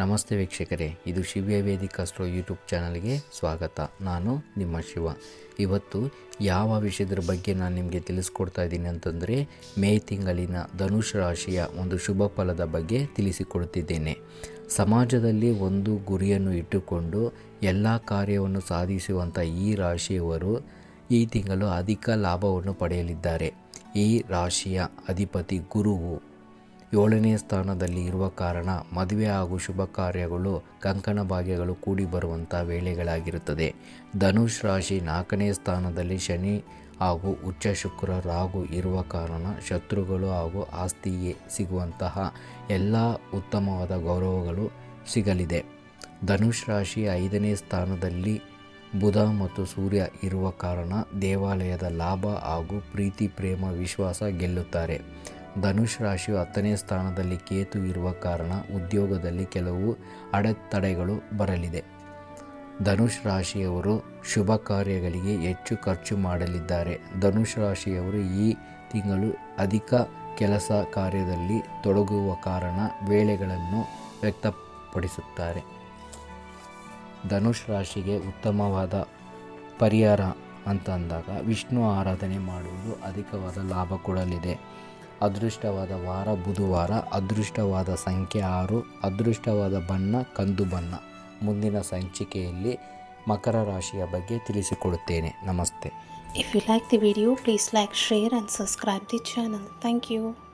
ನಮಸ್ತೆ ವೀಕ್ಷಕರೇ, ಇದು ಶಿವ್ಯ ವೇದಿಕಾ ಸ್ಟೋ ಯೂಟ್ಯೂಬ್ ಚಾನಲ್ಗೆ ಸ್ವಾಗತ. ನಾನು ನಿಮ್ಮ ಶಿವ. ಇವತ್ತು ಯಾವ ವಿಷಯದ ಬಗ್ಗೆ ನಾನು ನಿಮಗೆ ತಿಳಿಸ್ಕೊಡ್ತಾ ಇದ್ದೀನಿ ಅಂತಂದರೆ, ಮೇ ತಿಂಗಳಿನ ಧನುಷ್ ರಾಶಿಯ ಒಂದು ಶುಭ ಫಲದ ಬಗ್ಗೆ ತಿಳಿಸಿಕೊಡುತ್ತಿದ್ದೇನೆ ಸಮಾಜದಲ್ಲಿ ಒಂದು ಗುರಿಯನ್ನು ಇಟ್ಟುಕೊಂಡು ಎಲ್ಲ ಕಾರ್ಯವನ್ನು ಸಾಧಿಸುವಂಥ ಈ ರಾಶಿಯವರು ಈ ತಿಂಗಳು ಅಧಿಕ ಲಾಭವನ್ನು ಪಡೆಯಲಿದ್ದಾರೆ. ಈ ರಾಶಿಯ ಅಧಿಪತಿ ಗುರುವು ಏಳನೇ ಸ್ಥಾನದಲ್ಲಿ ಇರುವ ಕಾರಣ ಮದುವೆ ಹಾಗೂ ಶುಭ ಕಾರ್ಯಗಳು ಕಂಕಣ ಭಾಗ್ಯಗಳು ಕೂಡಿ ಬರುವಂಥ ವೇಳೆಗಳಾಗಿರುತ್ತದೆ. ಧನುಷ್ ರಾಶಿ ನಾಲ್ಕನೇ ಸ್ಥಾನದಲ್ಲಿ ಶನಿ ಹಾಗೂ ಉಚ್ಚ ಶುಕ್ರ ರಾಗು ಇರುವ ಕಾರಣ ಶತ್ರುಗಳು ಹಾಗೂ ಆಸ್ತಿಯೇ ಸಿಗುವಂತಹ ಎಲ್ಲ ಉತ್ತಮವಾದ ಗೌರವಗಳು ಸಿಗಲಿದೆ. ಧನುಷ್ ರಾಶಿ ಐದನೇ ಸ್ಥಾನದಲ್ಲಿ ಬುಧ ಮತ್ತು ಸೂರ್ಯ ಇರುವ ಕಾರಣ ದೇವಾಲಯದ ಲಾಭ ಹಾಗೂ ಪ್ರೀತಿ, ಪ್ರೇಮ, ವಿಶ್ವಾಸ ಗೆಲ್ಲುತ್ತಾರೆ. ಧನುಷ್ ರಾಶಿಯು ಹತ್ತನೇ ಸ್ಥಾನದಲ್ಲಿ ಕೇತು ಇರುವ ಕಾರಣ ಉದ್ಯೋಗದಲ್ಲಿ ಕೆಲವು ಅಡೆತಡೆಗಳು ಬರಲಿದೆ. ಧನುಷ್ ರಾಶಿಯವರು ಶುಭ ಕಾರ್ಯಗಳಿಗೆ ಹೆಚ್ಚು ಖರ್ಚು ಮಾಡಲಿದ್ದಾರೆ. ಧನುಷ್ ರಾಶಿಯವರು ಈ ತಿಂಗಳು ಅಧಿಕ ಕೆಲಸ ಕಾರ್ಯದಲ್ಲಿ ತೊಡಗುವ ಕಾರಣ ವೇಳೆಗಳನ್ನು ವ್ಯಕ್ತಪಡಿಸುತ್ತಾರೆ. ಧನುಷ್ ರಾಶಿಗೆ ಉತ್ತಮವಾದ ಪರಿಹಾರ ಅಂತ ಅಂದಾಗ ವಿಷ್ಣು ಆರಾಧನೆ ಮಾಡುವುದು ಅಧಿಕವಾದ ಲಾಭ ಕೊಡಲಿದೆ. ಅದೃಷ್ಟವಾದ ವಾರ ಬುಧವಾರ, ಅದೃಷ್ಟವಾದ ಸಂಖ್ಯೆ ಆರು, ಅದೃಷ್ಟವಾದ ಬಣ್ಣ ಕಂದು ಬಣ್ಣ. ಮುಂದಿನ ಸಂಚಿಕೆಯಲ್ಲಿ ಮಕರ ರಾಶಿಯ ಬಗ್ಗೆ ತಿಳಿಸಿಕೊಡುತ್ತೇನೆ. ನಮಸ್ತೆ. If you like the video please like share and subscribe the channel thank you.